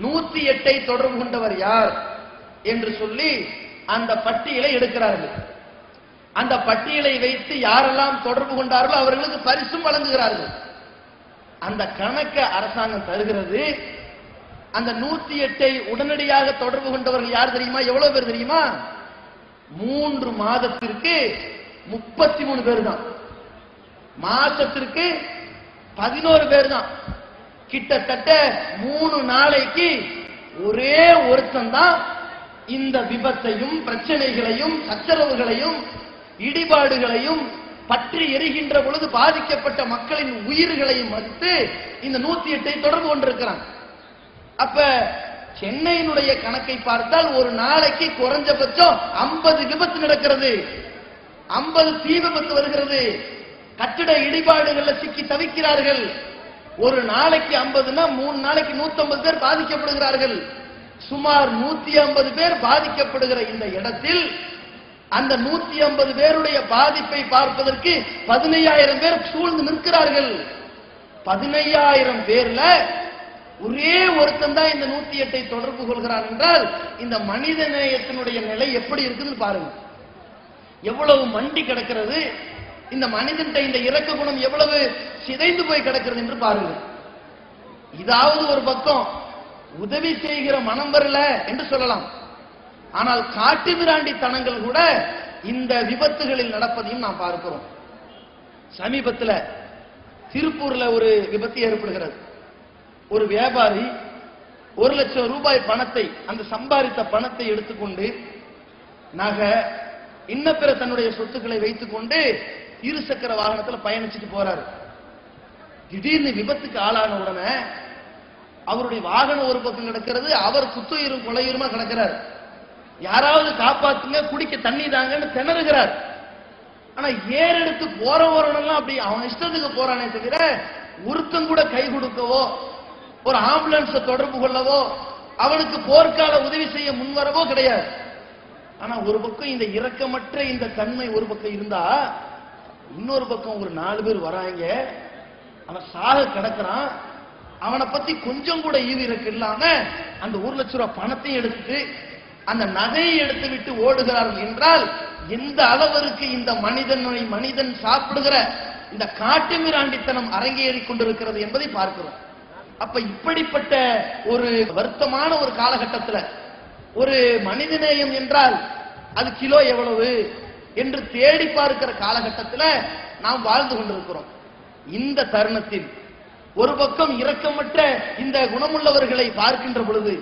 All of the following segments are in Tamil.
நூத்தி எட்டை தொடர்பு கொண்டவர் யார் என்று சொல்லி அந்த பட்டியலை எடுக்கிறார்கள். அந்த பட்டியலை வைத்து யாரெல்லாம் தொடர்பு கொண்டார்களோ அவர்களுக்கு பரிசும் வழங்குகிறார்கள். அந்த கணக்கை அரசாங்கம் தருகிறது. அந்த நூத்தி எட்டை உடனடியாக தொடர்பு கொண்டவர்கள் யார் தெரியுமா? எவ்வளவு பேர் தெரியுமா? மூன்று மாதத்திற்கு முப்பத்தி மூணு பேர் தான். மாசத்திற்கு பதினோரு பேர் தான். கிட்டத்தட்ட மூணு நாளைக்கு ஒரே ஒருத்தன் தான் இந்த விபத்தையும் பிரச்சனைகளையும் சச்சரவுகளையும் இடிபாடுகளையும் பற்றி எரிகின்ற பொழுது பாதிக்கப்பட்ட மக்களின் உயிர்களையும் மதித்து இந்த நூத்தி எட்டை தொடர்பு கொண்டிருக்கிறான். அப்ப சென்னையினுடைய கணக்கை பார்த்தால் ஒரு நாளைக்கு குறைஞ்சபட்சம் 50 விபத்து நடக்கிறது. 50 தீ விபத்து வருகிறது. கட்டிட இடிபாடுகள்ல சிக்கி தவிக்கிறார்கள். ஒரு நாளைக்கு 50னா மூணு நாளைக்கு 150 பேர் பாதிக்கப்படுகிறார்கள். சுமார் 150 பேர் பாதிக்கப்படுகிற இந்த இடத்தில் அந்த 150 பேருடைய பாதிப்பை பார்ப்பதற்கு 15000 பேர் சூழ்ந்து நிற்கிறார்கள். 15000 பேர்ல ஒரே ஒருத்தன் தான் இந்த நூத்தி எட்டை தொடர்பு கொள்கிறார் என்றால் இந்த மனித நேயத்தினுடைய நிலை எப்படி இருக்குதுன்னு பாருங்க. எவ்வளவு மண்டி கிடக்கிறது இந்த மனிதன்கிட்ட இந்த இறக்க குணம் எவ்வளவு சிதைந்து போய் கிடக்கிறது என்று பாருங்கள் இதாவது ஒரு பக்கம் உதவி செய்கிற மனம் வரல என்று சொல்லலாம். ஆனால் காட்டு மிராண்டித்தனங்கள் கூட இந்த விபத்துகளில் நடப்பதையும் நாம் பார்க்கிறோம். சமீபத்தில் திருப்பூர்ல ஒரு விபத்து ஏற்படுகிறது. ஒரு வியாபாரி ஒரு லட்சம் ரூபாய் பணத்தை அந்த சம்பாதித்த பணத்தை எடுத்துக்கொண்டு நகை இன்ன பிற தன்னுடைய சொத்துக்களை வைத்துக்கொண்டு இருசக்கர வாகனத்துல பயணிச்சுட்டு போறாரு. திடீர்னு விபத்துக்கு ஆளான உடனே அவருடைய வாகனம் ஒரு பக்கம் கிடக்கிறது அவர் குத்துயிரும் கொலையுருமா கிடக்கிறார். யாராவது காப்பாத்துங்க குடிக்க தண்ணி தாங்கன்னு திணறுகிறார். ஆனா ஏறெடுத்து போறவரெல்லாம் அப்படி அவன் இஷ்டத்துக்கு போறானே தவிர ஒருத்தம் கூட கை கொடுக்கவோ ஒரு ஆம்புலன்ஸ தொடர்பு கொள்ளவோ அவனுக்கு போர்க்கால உதவி செய்ய முன்வரவோ கிடையாது. ஆனா ஒரு பக்கம் இந்த இரக்கமற்ற இந்த தன்மை ஒரு பக்கம் இருந்தா இன்னொரு பக்கம் ஒரு நாலு பேர் வராங்க. அவன் சாக கிடக்குறான். அவனை பத்தி கொஞ்சம் கூட ஈவு இறக்கு இல்லாம அந்த ஒரு லட்ச ரூபாய் பணத்தையும் எடுத்துட்டு அந்த நகையை எடுத்து விட்டு ஓடுகிறார்கள் என்றால் எந்த அளவிற்கு இந்த மனிதனை மனிதன் சாப்பிடுகிற இந்த காட்டு மிராண்டித்தனம் அரங்கேறிக் கொண்டிருக்கிறது என்பதை பார்க்கிறோம். அப்ப இப்படிப்பட்ட ஒரு வருத்தமான ஒரு காலகட்டத்தில் ஒரு மனிதநேயம் என்றால் அது கிலோ எவ்வளவு? என்று தேடி பார்க்கிற காலகட்டத்துல நாம் வாழ்ந்து கொண்டிருக்கிறோம். இந்த தருணத்தில் ஒரு பக்கம் இரக்கமற்ற இந்த குணமுள்ளவர்களை பார்க்கின்ற பொழுது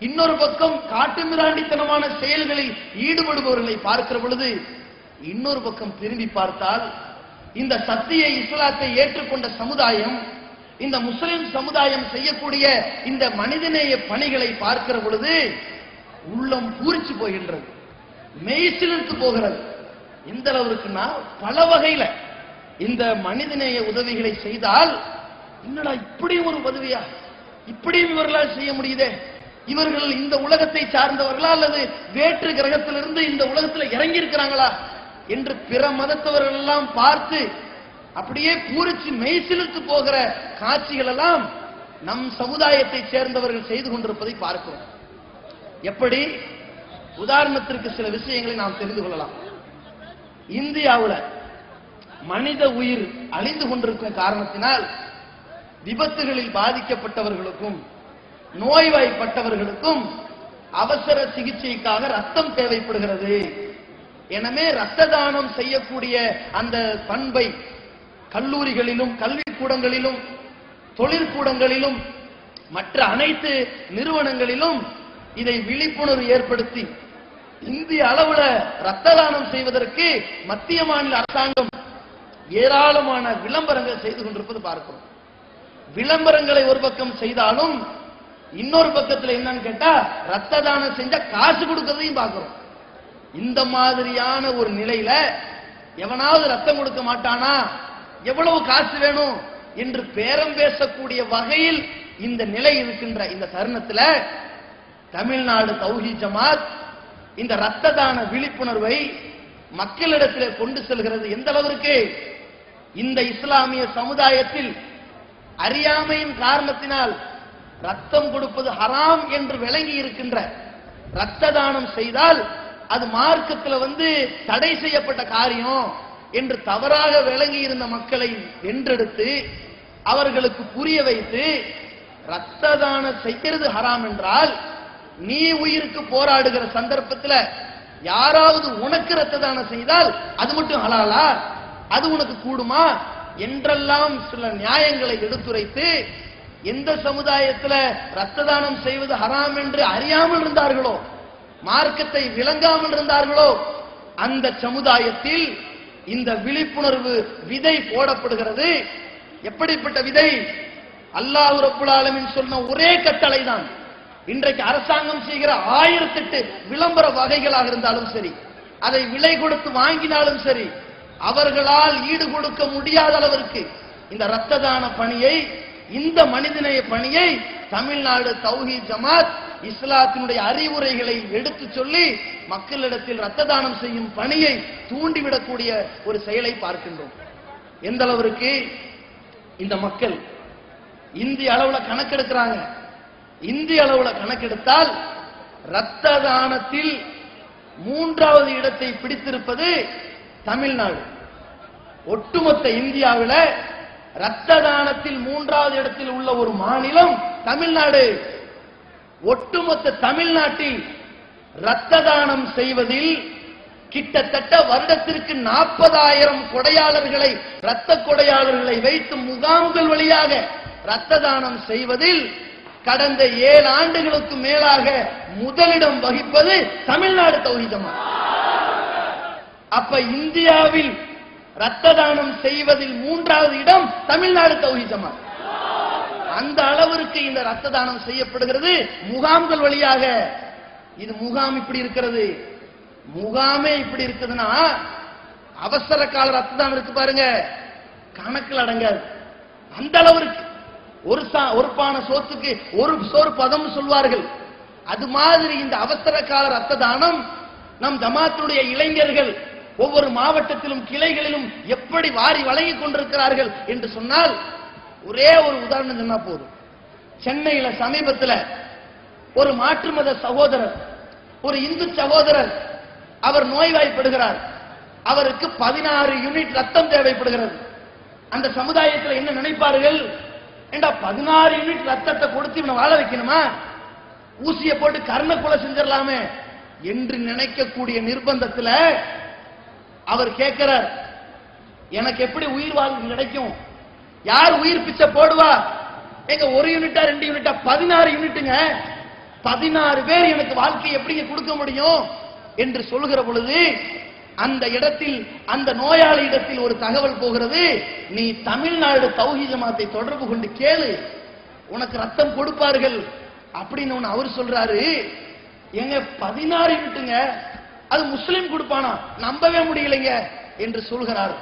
இன்னொரு பக்கம் காட்டுமிராண்டித்தனமான செயல்களில் ஈடுபடுபவர்களை பார்க்கிற பொழுது இன்னொரு பக்கம் திரும்பி பார்த்தால் இந்த சத்திய இஸ்லாத்தை ஏற்றுக்கொண்ட சமுதாயம் இந்த முஸ்லிம் சமுதாயம் செய்யக்கூடிய இந்த மனிதநேய பணிகளை பார்க்கிற பொழுது உள்ளம் பூரிச்சு போகின்றது மெய்சிலிருந்து போகிறது. எந்த அளவுக்குன்னா பல வகையில. இந்த மனிதநேய உதவிகளை செய்தால் என்னடா இப்படி ஒரு உதவியா? இப்படியும் இவர்களால் செய்ய முடியுதே? இவர்கள் இந்த உலகத்தை சார்ந்தவர்களா அல்லது வேற்று கிரகத்திலிருந்து இந்த உலகத்தில் இறங்கி இருக்கிறாங்களா என்று பிற மதத்தவர்கள் எல்லாம் பார்த்து அப்படியே பூரிச்சு மெய்சிலுத்து போகிற காட்சிகள் எல்லாம் நம் சமுதாயத்தை சேர்ந்தவர்கள் செய்து கொண்டிருப்பதை பார்க்கிறோம். எப்படி? உதாரணத்திற்கு சில விஷயங்களை நாம் தெரிந்து கொள்ளலாம். இந்தியாவில் மனித உயிர் அழிந்து கொண்டிருக்கும் காரணத்தினால் விபத்துகளில் பாதிக்கப்பட்டவர்களுக்கும் நோய்வாய்ப்பட்டவர்களுக்கும் அவசர சிகிச்சைக்காக ரத்தம் தேவைப்படுகிறது. எனவே ரத்த தானம் செய்யக்கூடிய அந்த பண்பை கல்லூரிகளிலும் கல்விக்கூடங்களிலும் தொழிற்கூடங்களிலும் மற்ற அனைத்து நிறுவனங்களிலும் இதை விழிப்புணர்வு ஏற்படுத்தி இந்திய அளவுல ரத்த தானம் செய்வதற்கு மத்திய மாநில அரசாங்கம் ஏராளமான விளம்பரங்கள் செய்து கொண்டிருப்பது பார்க்கிறோம். விளம்பரங்களை ஒரு பக்கம் செய்தாலும் இன்னொரு பக்கத்துல என்னன்னு கேட்டா ரத்த தானம் செஞ்சா காசு கொடுக்கறதையும் பார்க்கிறோம். இந்த மாதிரியான ஒரு நிலையில எவனாவது ரத்தம் கொடுக்க மாட்டானா? எவ்வளவு காசு வேணும்? என்று பேரம் பேசக்கூடிய வகையில் இந்த நிலை இருக்கின்ற இந்த தருணத்துல தமிழ்நாடு தௌஹி ஜமாத் இந்த ரத்த தான விழிப்புணர்வை மக்களிடத்தில் கொண்டு செல்கிறது. எந்த அளவிற்கு? இந்த இஸ்லாமிய சமுதாயத்தில் அறியாமையின் காரணத்தினால் ரத்தம் கொடுப்பது ஹராம் என்று விளங்கி இருக்கின்ற ரத்த தானம் செய்தால் அது மார்க்கத்தில் வந்து தடை செய்யப்பட்ட காரியம் என்று தவறாக விளங்கி இருந்த மக்களை வென்றெடுத்து அவர்களுக்கு புரிய வைத்து ரத்த தானம் செய்கிறது ஹராம் என்றால் நீ உயிருக்கு போராடுகிற சந்தர்ப்பத்துல யாராவது உனக்கு ரத்த தானம் செய்தால் அது மட்டும் ஹலாலா? அது உனக்கு கூடுமா? என்றெல்லாம் சில நியாயங்களை எடுத்துரைத்து எந்த சமுதாயத்துல ரத்த தானம் செய்வது ஹராம் என்று அறியாமல் இருந்தார்களோ மார்க்கத்தை விளங்காமல் இருந்தார்களோ அந்த சமுதாயத்தில் இந்த விழிப்புணர்வு விதை போடப்படுகிறது. எப்படிப்பட்ட விதை? அல்லாஹ் ரப்புல் ஆலமின் சொன்ன ஒரே கட்டளை தான் இன்றைக்கு அரசாங்கம் செய்கிற ஆயிரத்தெட்டு விளம்பர வகைகளாக இருந்தாலும் சரி அதை விலை கொடுத்து வாங்கினாலும் சரி அவர்களால் ஈடு கொடுக்க முடியாத அளவிற்கு இந்த ரத்த தான பணியை இந்த மனிதநேய பணியை தமிழ்நாடு தௌஹி ஜமாத் இஸ்லாத்தினுடைய அறிவுரைகளை எடுத்து சொல்லி மக்களிடத்தில் ரத்த தானம் செய்யும் பணியை தூண்டிவிடக்கூடிய ஒரு செயலை பார்க்கின்றோம். எந்த அளவிற்கு? இந்த மக்கள் இந்திய அளவுல கணக்கெடுக்கிறாங்க. இந்திய அளவுல கணக்கெடுத்தால் ரத்த தானத்தில் மூன்றாவது இடத்தை பிடித்திருப்பது தமிழ்நாடு. ஒட்டுமொத்த இந்தியாவில் ரத்த தானத்தில் மூன்றாவது இடத்தில் உள்ள ஒரு மாநிலம் தமிழ்நாடு. ஒட்டுமொத்த தமிழ்நாட்டில் ரத்த தானம் செய்வதில் கிட்டத்தட்ட வருடத்திற்கு நாற்பதாயிரம் கொடையாளர்களை ரத்த கொடையாளர்களை வைத்து முகாம்கள் வழியாக ரத்த தானம் செய்வதில் கடந்த ஏழு ஆண்டுகளுக்கு மேலாக முதலிடம் வகிப்பது தமிழ்நாடு தௌஹீதமா அப்ப இந்தியாவில் ரத்த தானம் செய்வதில் மூன்றாவது இடம் தமிழ்நாடு தௌஹீதமா அந்த அளவிற்கு இந்த ரத்த தானம் செய்யப்படுகிறது. முகாம்கள் வழியாக இது முகாம் இப்படி இருக்கிறது. முகாமே இப்படி இருக்குதுன்னா அவசர கால ரத்த தானம் இருக்கு பாருங்க. கணக்கில் அடங்காது. அந்த அளவிற்கு ஒரு சா- ஒரு சோத்துக்கு ஒரு சோறு பதம் சொல்வார்கள். அது மாதிரி இந்த அவசர கால ரத்த தானம் நம் ஜமாத்துடைய இளைஞர்கள் ஒவ்வொரு மாவட்டத்திலும் கிளைகளிலும் எப்படி வாரி வழங்கிக் கொண்டிருக்கிறார்கள் என்று சொன்னால் ஒரே ஒரு உதாரணம் சொன்னா போதும். சென்னையில சமீபத்துல ஒரு மாற்று மத சகோதரர் ஒரு இந்து சகோதரர் அவர் நோய்வாய்ப்படுகிறார். அவருக்கு பதினாறு யூனிட் ரத்தம் தேவைப்படுகிறது. அந்த சமுதாயத்தில் என்ன நினைப்பார்கள்? ஏண்டா பதினாறு யூனிட் ரத்தத்தை கொடுத்து இவனை வாழ வைக்கணுமா? ஊசியை போட்டு கர்ண கொலை செஞ்சிடலாமே என்று நினைக்கக்கூடிய நிர்பந்தத்துல அவர் கேட்கிறார் எனக்கு எப்படி உயிர் வாழ்வு கிடைக்கும்? யார் உயிர் பிச்சை போடுவா? எங்க ஒரு யூனிட்டா ரெண்டு யூனிட்டா? பதினாறு யூனிட்டுங்க. பதினாறு பேர் எனக்கு வாழ்க்கை எப்படிங்க கொடுக்க முடியும்? என்று சொல்லுகிற பொழுது அந்த இடத்தில் அந்த நோயாளி இடத்தில் ஒரு தகவல் போகிறது நீ தமிழ்நாடு தௌஹி ஜமாத்தை தொடர்பு கொண்டு கேளு. உனக்கு ரத்தம் கொடுப்பார்கள். அப்படின்னு ஒன்று அவர் சொல்றாரு. எங்க பதினாறு யூனிட்டுங்க அது முஸ்லிம் கொடுப்பானா? நம்பவே முடியலைங்க என்று சொல்கிறார்.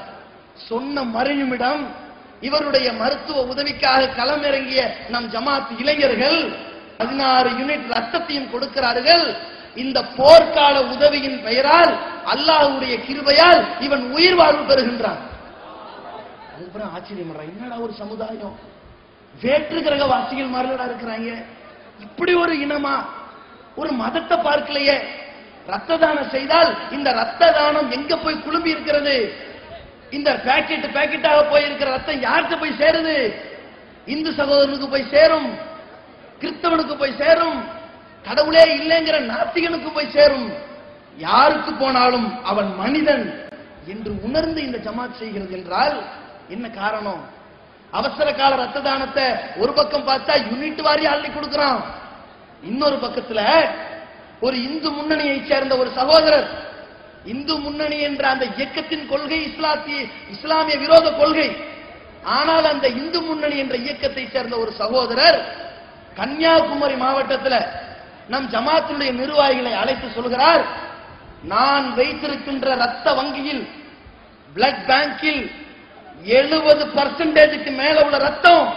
சொன்ன மறையுமிடம் இவருடைய மருத்துவ உதவிக்காக களமிறங்கிய நம் ஜமாத் இளைஞர்கள் பதினாறு யூனிட் ரத்தத்தையும் கொடுக்கிறார்கள். இந்த போர்க்கால உதவியின் பெயரால் அல்லாஹுடைய கிருபையால் இவன் உயிர் வாழ்வு பெறுகின்றான். அதுக்கப்புறம் ஆச்சரியம் என்னடா ஒரு சமுதாயம்? வேற்று கிரக வாசிகள் மாதிரிலடா இருக்கிறாங்க. இப்படி ஒரு இனமா? ஒரு மதத்தை பார்க்கலையே. ரத்த தானம் செய்தால் இந்த ரத்த தானம் எங்க போய் குழும்பி இருக்கிறது? இந்த பேக்கெட் பாக்கெட்டாக போய் இருக்கிற ரத்தம் யார்கிட்ட போய் சேருது? இந்து சகோதரனுக்கு போய் சேரும். கிறிஸ்தவனுக்கு போய் சேரும். கடவுளே இல்லைங்கிற நாத்திகனுக்கு போய் சேரும். யாருக்கு போனாலும் அவன் மனிதன் என்று உணர்ந்து இந்த ஜமாத் செய்கிறது என்றால் என்ன காரணம்? அவசர கால ரத்த தானத்தை ஒரு பக்கம் பார்த்தா யூனிட் வாரி அள்ளி கொடுக்கிறான். இன்னொரு பக்கத்துல ஒரு இந்து முன்னணியை சேர்ந்த ஒரு சகோதரர் இந்து முன்னணி என்ற அந்த இயக்கத்தின் கொள்கை இஸ்லாத்திய இஸ்லாமிய விரோத கொள்கை. ஆனால் அந்த இந்து முன்னணி என்ற இயக்கத்தை சேர்ந்த ஒரு சகோதரர் கன்னியாகுமரி மாவட்டத்தில் நம் ஜமாத்துடைய நிர்வாகிகளை அழைத்து சொல்கிறார் நான் வைத்திருக்கின்ற ரத்த வங்கியில் பிளட் பேங்கில் எழுபது பர்சன்டேஜுக்கு மேல உள்ள ரத்தம்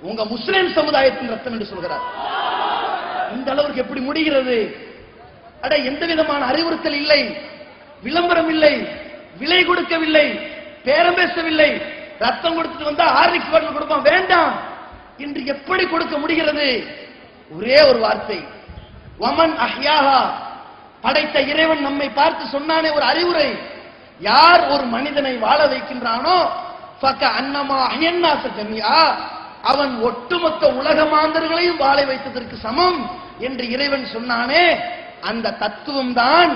உங்க முஸ்லிம் சமுதாயத்தின் ரத்தம் என்று சொல்கிறார். இந்த அளவுக்கு எப்படி முடிகிறது? அட எந்த விதமான அறிவுறுத்தல் இல்லை. விளம்பரம் இல்லை. விலை கொடுக்கவில்லை. பேரம் பேசவில்லை. ரத்தம் கொடுத்துட்டு வந்தா ஹார்லிக்ஸ் பாட்டில் கொடுப்பான். வேண்டாம். இன்று எப்படி கொடுக்க முடிகிறது? ஒரே ஒரு வார்த்தை. வமன் அஹ்யாஹா. படைத்த இறைவன் நம்மை பார்த்து சொன்னானே ஒரு அறிவுரை. யார் ஒரு மனிதனை வாழ வைக்கின்றானோ ஃபக்க அன்னமா அஹ்யன்னாச ஜமியா அவன் ஒட்டுமொத்த உலக மாந்தர்களையும் வாழ வைத்ததற்கு சமம் என்று இறைவன் சொன்னானே. அந்த தத்துவம் தான்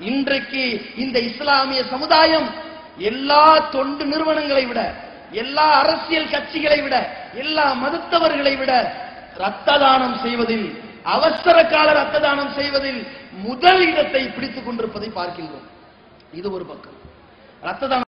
இன்றைக்கு இந்த இஸ்லாமிய சமுதாயம் எல்லா தொண்டு நிறுவனங்களை விட எல்லா அரசியல் கட்சிகளை விட எல்லா மதத்தவர்களை விட ரத்த தானம் செய்வதில் அவசர கால ரத்த தானம் செய்வதில் முதல் இடத்தை பிடித்துக் கொண்டிருப்பதை பார்க்கின்றோம். இது ஒரு பக்கம். ரத்த தானம்